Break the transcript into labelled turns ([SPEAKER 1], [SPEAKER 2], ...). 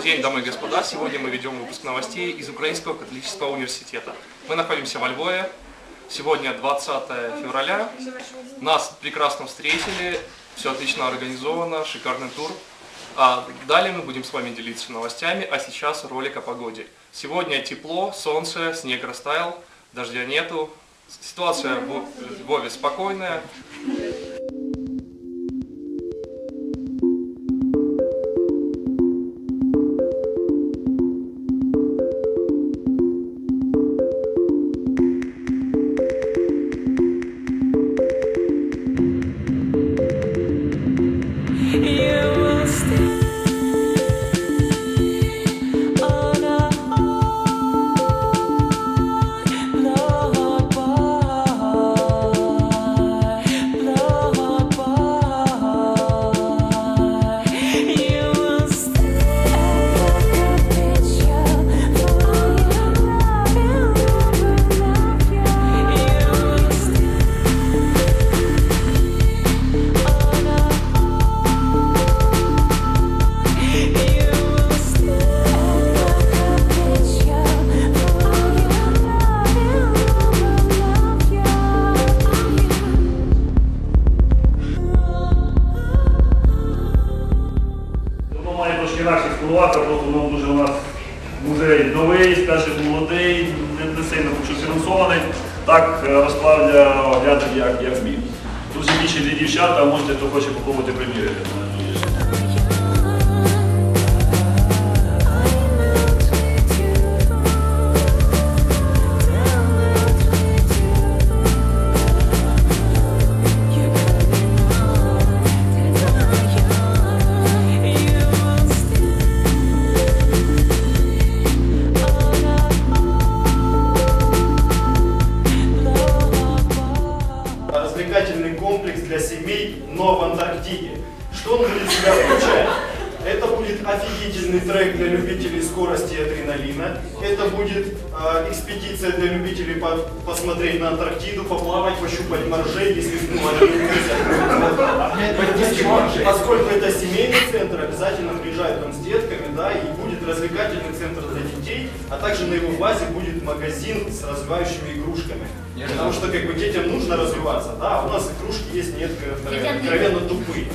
[SPEAKER 1] Добрый день, дамы и господа. Сегодня мы ведем выпуск новостей из Украинского католического университета. Мы находимся во Львове. Сегодня 20 февраля. Нас прекрасно встретили. Все отлично организовано, шикарный тур. А далее мы будем с вами делиться новостями, а сейчас ролик о погоде. Сегодня тепло, солнце, снег растаял, дождя нету. Ситуация в Львове спокойная.
[SPEAKER 2] Інакше просто воно дуже у нас музей новий, скажімо, молодий, не, сильно хочу фінансований. Так е, розправля як, як зміг. Тут ще більше для дівчат, а можете, хто хоче попробувати приміряти.
[SPEAKER 3] Развлекательный комплекс для семей, но в Антарктиде. Что он будет себя включать? Это будет офигительный трек для любителей скорости и адреналина. Это будет э, экспедиция для любителей по- посмотреть на Антарктиду, поплавать, пощупать моржей, если ну, они нельзя. Поскольку это семейный центр, обязательно приезжают там с детками, да, и развлекательный центр для детей, а также на его базе будет магазин с развивающими игрушками. Потому что как бы детям нужно развиваться, да, а у нас игрушки есть некоторые откровенно тупые.